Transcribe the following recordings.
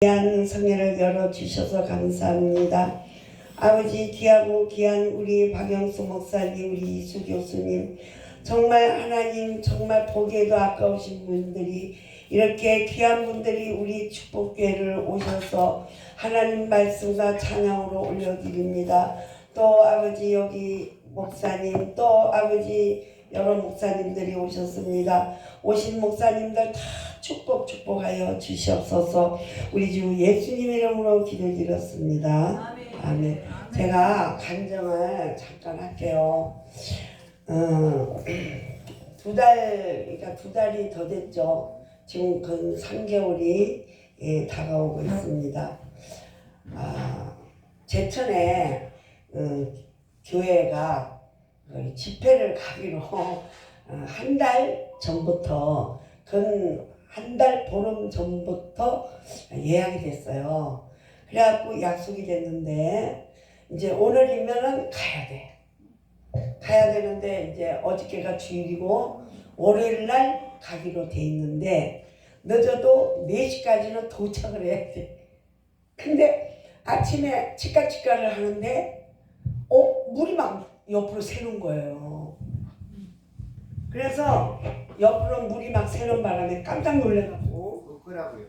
귀한 성회를 열어주셔서 감사합니다. 아버지 귀하고 귀한 우리 박영수 목사님, 우리 이수 교수님, 정말 하나님 정말 보기에도 아까우신 분들이 이렇게 귀한 분들이 우리 축복교회를 오셔서 하나님 말씀과 찬양으로 올려드립니다. 또 아버지 여기 목사님, 또 아버지 여러 목사님들이 오셨습니다. 오신 목사님들 다 축복 축복하여 주시옵소서. 우리 주 예수님 이름으로 기도드렸습니다. 아멘. 제가 간정을 잠깐 할게요. 어, 두 달, 그러니까 두 달이 더 됐죠. 지금 근 3개월이 예, 다가오고 있습니다. 아, 제천에 어, 교회가 그 집회를 가기로 어, 한달 전부터 근 한 달 보름 전부터 예약이 됐어요. 그래갖고 약속이 됐는데 이제 오늘이면은 가야 돼. 가야 되는데 이제 어저께가 주일이고 월요일 날 가기로 돼 있는데 늦어도 4시까지는 도착을 해야 돼. 근데 아침에 치카치카를 하는데 어 물이 막 옆으로 새는 거예요. 그래서 옆으로 물이 막 새는 바람에 깜짝 놀래가지고 그거라고요.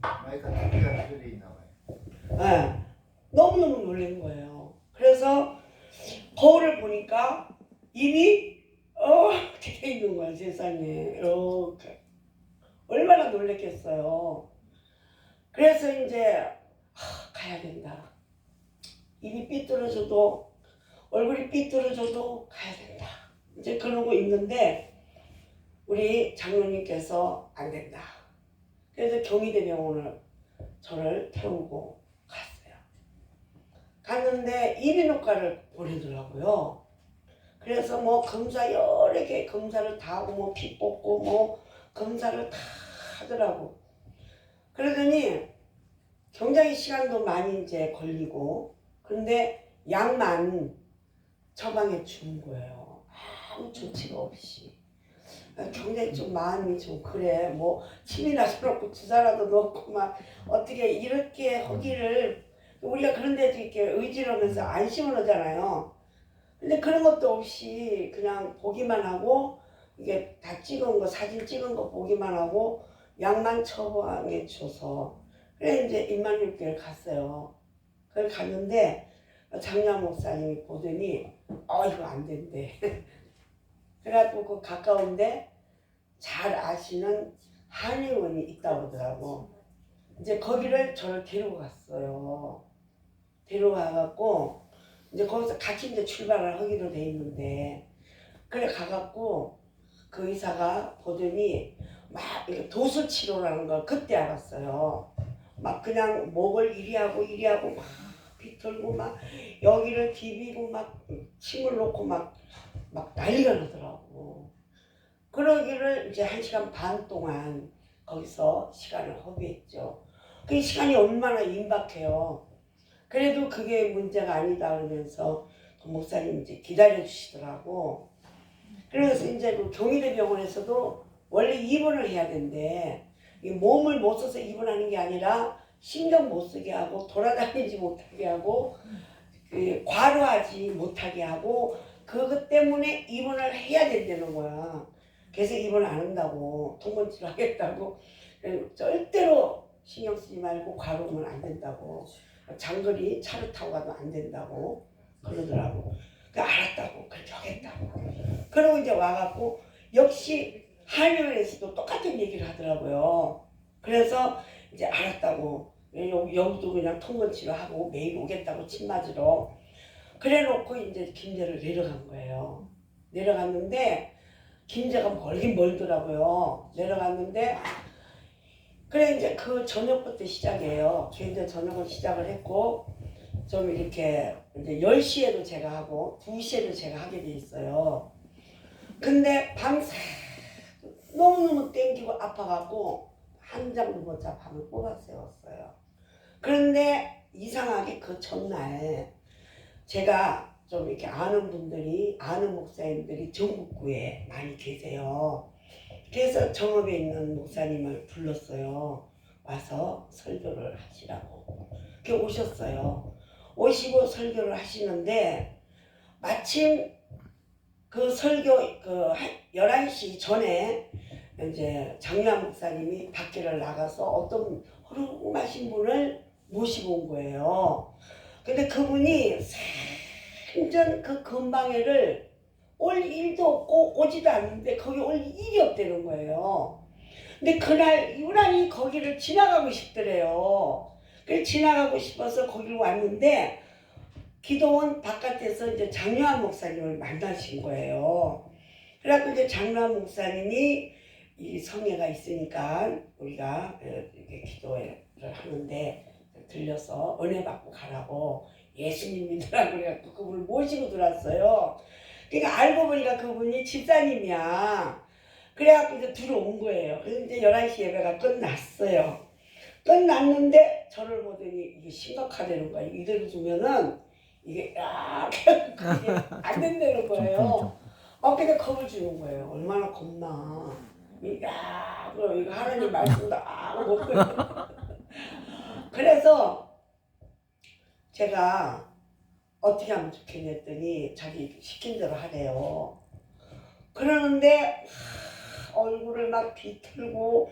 마이크가 두개가 들려 있나 봐요. 예, 너무너무 놀란 거예요. 그래서 거울을 보니까 이미 이렇게 돼 있는 거야 세상에 이렇게 얼마나 놀랬겠어요. 그래서 이제 하, 가야 된다. 입이 삐뚤어져도 얼굴이 삐뚤어져도 가야 된다. 이제 그러고 있는데 우리 장로님께서 안 된다. 그래서 경희대 병원을 저를 태우고 갔어요. 갔는데 이비인후과를 보내더라고요. 그래서 뭐 검사 여러 개 검사를 다 하고 뭐 피 뽑고 뭐 검사를 다 하더라고. 그러더니 굉장히 시간도 많이 이제 걸리고 그런데 약만 처방해 주는 거예요. 아무 조치가 없이. 굉장히 좀 마음이 좀 그래. 뭐 침이나 저렇고 주사라도 넣고 막 어떻게 이렇게 하기를 우리가 그런 데도 이렇게 의지하면서 안심을 하잖아요. 근데 그런 것도 없이 그냥 보기만 하고 이게 다 찍은 거 사진 찍은 거 보기만 하고 약만 처방해 줘서 그래 이제 임마누엘교회 갔어요. 그걸 갔는데 장량 목사님이 보더니 어 이거 안 된대. 그래갖고 그 가까운데 잘 아시는 한의원이 있다고 하더라고. 이제 거기를 저를 데리고 갔어요. 데려가갖고 이제 거기서 같이 이제 출발을 하기로 돼 있는데 그래 가갖고 그 의사가 보더니 막 도수 치료라는 걸 그때 알았어요. 막 그냥 목을 이리 하고 이리 하고 막 비틀고 막 여기를 비비고 막 침을 놓고 막 막 난리가 나더라고. 그러기를 이제 한 시간 반 동안 거기서 시간을 허비했죠. 그 시간이 얼마나 임박해요. 그래도 그게 문제가 아니다 그러면서 그 목사님 이제 기다려 주시더라고. 그래서 이제 그 경희대 병원에서도 원래 입원을 해야 된대. 이 몸을 못 써서 입원하는 게 아니라 신경 못 쓰게 하고 돌아다니지 못하게 하고 그 과로하지 못하게 하고 그것 때문에 입원을 해야 된다는 거야. 그래서 입원 안 한다고 통건치료 하겠다고 절대로 신경 쓰지 말고 과로하면 안 된다고 장거리 차를 타고 가도 안 된다고 그러더라고. 그 알았다고 그렇게 하겠다고. 그러고 이제 와갖고 역시 한의원에서도 똑같은 얘기를 하더라고요. 그래서 이제 알았다고 여기, 여기도 그냥 통건치료 하고 매일 오겠다고 침 맞으러 그래 놓고 이제 김제를 내려간 거예요. 내려갔는데 김제가 멀긴 멀더라고요. 내려갔는데 그래 이제 그 저녁부터 시작이에요. 이제 저녁을 시작을 했고 좀 이렇게 이제 10시에도 제가 하고 2시에도 제가 하게 돼 있어요. 근데 밤새 너무너무 땡기고 아파갖고 한 장도 못자 밤을 꼬박 세웠어요. 그런데 이상하게 그 전날 제가 좀 이렇게 아는 분들이 아는 목사님들이 전국구에 많이 계세요. 그래서 정읍에 있는 목사님을 불렀어요. 와서 설교를 하시라고 이렇게 오셨어요. 오시고 설교를 하시는데 마침 그 설교 그 한- 11시 전에 이제 장유한 목사님이 밖에를 나가서 어떤 허름하신 분을 모시고 온 거예요. 근데 그분이 완전 그 근방에를 올 일도 없고 오지도 않는데 거기 올 일이 없다는 거예요. 근데 그날 유난히 거기를 지나가고 싶더래요. 그래서 지나가고 싶어서 거기를 왔는데 기도원 바깥에서 이제 장유한 목사님을 만나신 거예요. 그래갖고 이제 장유한 목사님이 이 성회가 있으니까 우리가 이렇게 기도를 하는데 들려서 은혜 받고 가라고 예수님 믿으라고 그래갖고 그분을 모시고 들어왔어요. 그러니까 알고 보니까 그분이 집사님이야. 그래갖고 이제 들어온 거예요. 그래서 이제 11시 예배가 끝났어요. 끝났는데 저를 보더니 이게 심각하다는 거야. 이대로 두면은 이게 야 그게 안 된다는 거예요. 어 근데 겁을 주는 거예요. 얼마나 겁나. 이- 야 그럼 이거 하나님 말씀다 아 못. 그래서 제가 어떻게 하면 좋겠냐 했더니 자기 시킨 대로 하래요. 그러는데 하, 얼굴을 막 비틀고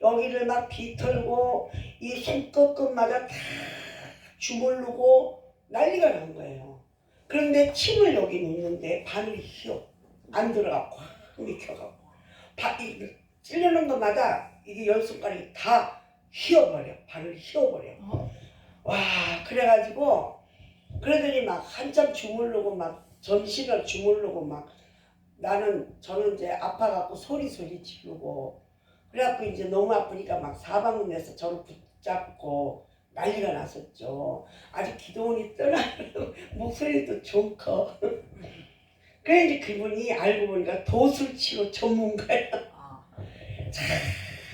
여기를 막 비틀고 이 손끝끝마다 다 주물르고 난리가 난 거예요. 그런데 침을 여기 놓는데 바늘이 휘어 안 들어가 꽉 mik혀가고 바, 이, 찌르는 것마다 이게 열 손가락이 다 휘어버려 바늘이 휘어버려. 와 그래가지고 그러더니 막 한참 주물르고 막 전신을 주물르고 막 나는 저는 이제 아파갖고 소리 소리 지르고 그래갖고 이제 너무 아프니까 막 사방문 내서 저를 붙잡고 난리가 났었죠. 아직 기도원이 떠나는 목소리도 좀 커. 그래 이제 그분이 알고 보니까 도술치료 전문가야. 아,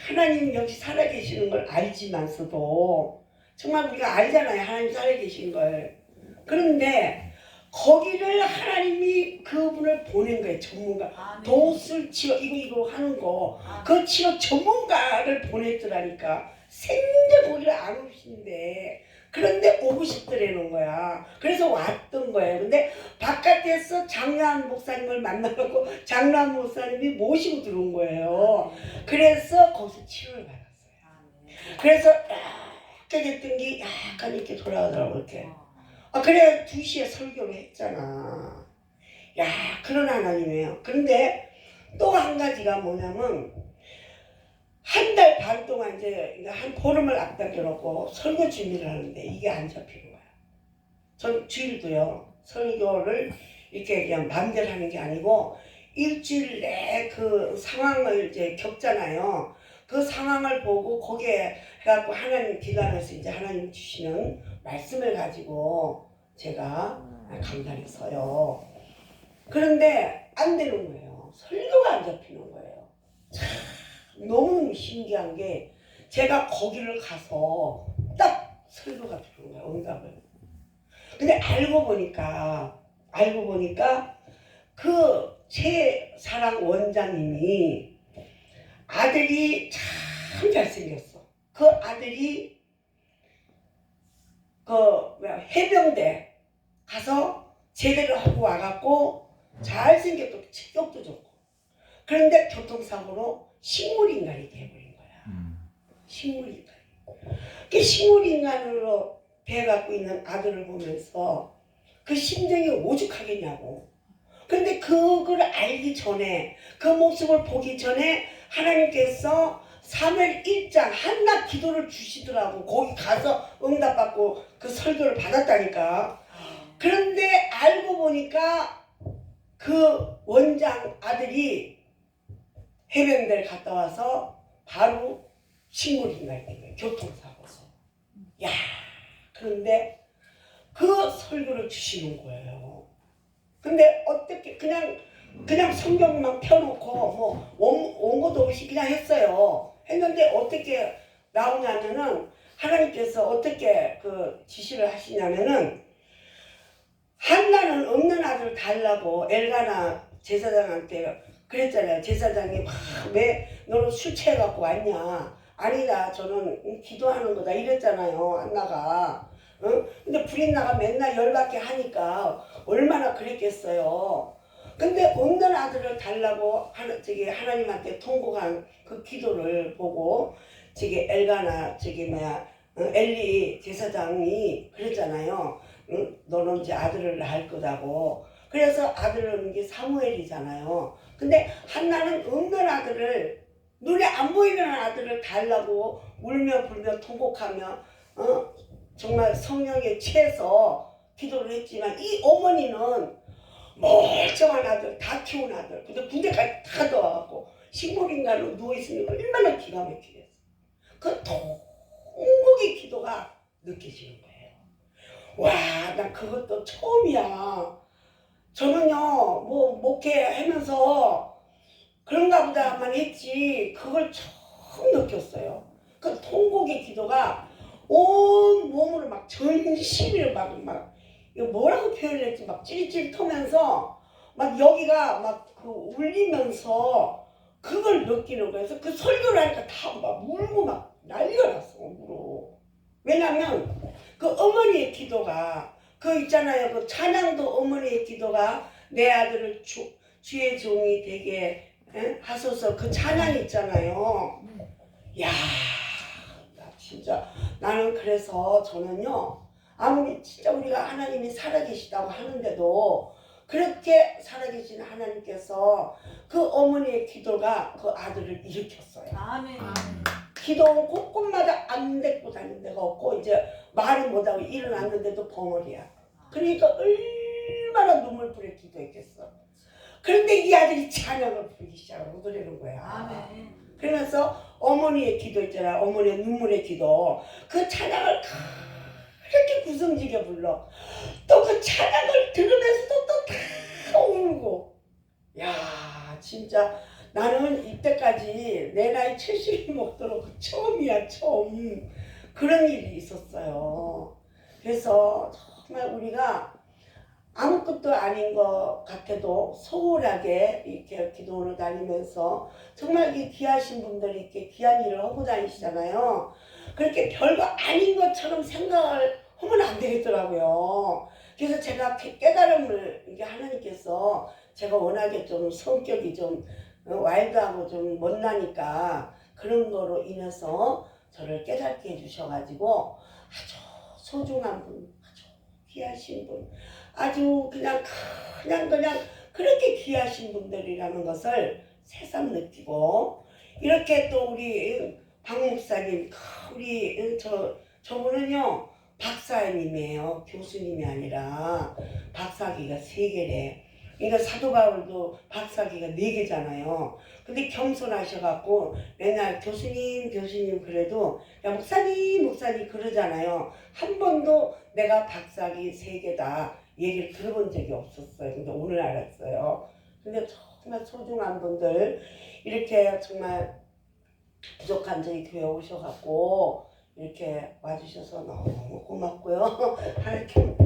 하나님 역시 살아계시는 걸 알지만서도 정말 우리가 알잖아요. 하나님 살아계신 걸. 그런데 거기를 하나님이 그분을 보낸 거예요. 전문가. 아, 네. 도술 치료 이거 이거 하는 거. 아, 그 치료 전문가를 보냈더라니까. 생전 거기를 안 오신데. 그런데 오고 싶더라는 거야. 그래서 왔던 거예요. 근데 바깥에서 장로한 목사님을 만나고 장로한 목사님이 모시고 들어온 거예요. 그래서 거기서 치료를 받았어요. 그래서 약간 했던 게 약간 이렇게 돌아가더라고 이렇게. 어. 아 그래 2시에 설교를 했잖아. 야 그런 하나님이에요. 그런데 또 한 가지가 뭐냐면 한 달 반 동안 이제 한 보름을 앞당겨 놓고 설교 준비를 하는데 이게 안 잡히는 거야. 전 주일도요 설교를 이렇게 그냥 마음대로 하는 게 아니고 일주일 내 그 상황을 이제 겪잖아요. 그 상황을 보고 거기에 해갖고 하나님 기도하면서 이제 하나님 주시는 말씀을 가지고 제가 강단에 서요. 그런데 안 되는 거예요. 설교가 안 잡히는 거예요. 참 너무 신기한 게 제가 거기를 가서 딱 설교가 들어온 거예요. 응답을. 근데 알고 보니까 알고 보니까 그 최사랑 원장님이 아들이 참 잘생겼어. 그 아들이 그 해병대 가서 제대를 하고 와갖고 잘생겼고 체격도 좋고 그런데 교통사고로 식물인간이 돼버린 거야. 식물인간. 그 식물인간으로 돼갖고 있는 아들을 보면서 그 심정이 오죽하겠냐고. 근데 그걸 알기 전에 그 모습을 보기 전에 하나님께서 3일 1장 한낮 기도를 주시더라고. 거기 가서 응답받고 그 설교를 받았다니까. 그런데 알고 보니까 그 원장 아들이 해병대를 갔다 와서 바로 된 거예요. 교통사고서. 야 그런데 그 설교를 주시는 거예요. 근데 어떻게 그냥 그냥 성경만 펴놓고 뭐 원, 원고도 없이 그냥 했어요. 했는데 어떻게 나오냐면은 하나님께서 어떻게 그 지시를 하시냐면은 한나는 없는 아들 달라고 엘가나 제사장한테 그랬잖아요. 제사장이 막왜 너는 술 취해갖고 왔냐? 아니다 저는 음, 기도하는 거다 이랬잖아요 안나가 응? 근데 불인나가 맨날 열받게 하니까 얼마나 그랬겠어요 근데 없는 아들을 달라고 하나, 저기 하나님한테 통곡한 그 기도를 보고 저기 엘가나 저기 뭐야 어, 엘리 제사장이 그랬잖아요 응? 너는 이제 아들을 낳을 거다고 그래서 아들을 얻는 게 사무엘이잖아요 근데 한나는 없는 아들을 눈에 안 보이는 아들을 달라고 울며 불며 통곡하며 어? 정말 성령에 취해서 기도를 했지만 이 어머니는 멀쩡한 아들 다 키운 아들 근데 군대까지 다 넣어갖고 식물인간으로 누워있으니 얼마나 기가 막히겠어. 그 통곡의 기도가 느껴지는 거예요. 와 난 그것도 처음이야 저는요 뭐 목회하면서 그런가 보다만 했지 그걸 처음 느꼈어요. 그 통곡의 기도가 온 몸으로 막 전신을 막, 막, 이거 뭐라고 표현했지? 막 찌릿찌릿하면서 막 여기가 막 그 울리면서 그걸 느끼는 거예요. 그래서 그 설교를 하니까 다 막 울고 막 난리가 났어, 울어. 왜냐면 그 어머니의 기도가 그 있잖아요. 그 찬양도 어머니의 기도가 내 아들을 주, 주의 종이 되게 예? 하소서 그 찬양 있잖아요. 야, 나 진짜 나는 그래서 저는요 아무리 진짜 우리가 하나님이 살아계시다고 하는데도 그렇게 살아계신 하나님께서 그 어머니의 기도가 그 아들을 일으켰어요. 아멘. 기도는 곳곳마다 안 데리고 다닌 데가 없고 이제 말은 못하고 일어났는데도 벙어리야. 그러니까 얼마나 눈물 뿌려 기도했겠어. 그런데 이 아들이 찬양을 부르기 시작하고 노래는 거야. 아멘. 그러면서 어머니의 기도 있잖아. 어머니의 눈물의 기도. 그 찬양을 그렇게 구성지게 불러. 또 그 찬양을 들으면서도 또다 울고. 야, 진짜 나는 이때까지 내 나이 70이 먹도록 처음이야, 처음. 그런 일이 있었어요. 그래서 정말 우리가 아무것도 아닌 것 같아도 소홀하게 이렇게 기도원을 다니면서 정말 이 귀하신 분들이 이렇게 귀한 일을 하고 다니시잖아요. 그렇게 별거 아닌 것처럼 생각을 하면 안 되겠더라고요. 그래서 제가 깨- 깨달음을 이게 하나님께서 제가 워낙에 좀 성격이 좀 어, 와일드하고 좀 못나니까 그런 거로 인해서 저를 깨닫게 해주셔가지고 아주 소중한 분, 아주 귀하신 분, 아주 그냥 그냥 그냥 그렇게 귀하신 분들이라는 것을 새삼 느끼고 이렇게 또 우리 박 목사님 우리 저 저분은요 박사님이에요 교수님이 아니라 박사기가 세 개래. 그러니까 사도 바울도 박사기가 네 개잖아요. 근데 겸손하셔갖고 맨날 교수님 교수님 그래도 야 목사님 목사님 그러잖아요. 한 번도 내가 박사기 세 개다 얘기를 들어본 적이 없었어요. 근데 오늘 알았어요. 근데 정말 소중한 분들 이렇게 정말 부족한 저희 교회 오셔갖고 이렇게 와주셔서 너무 고맙고요. 하나님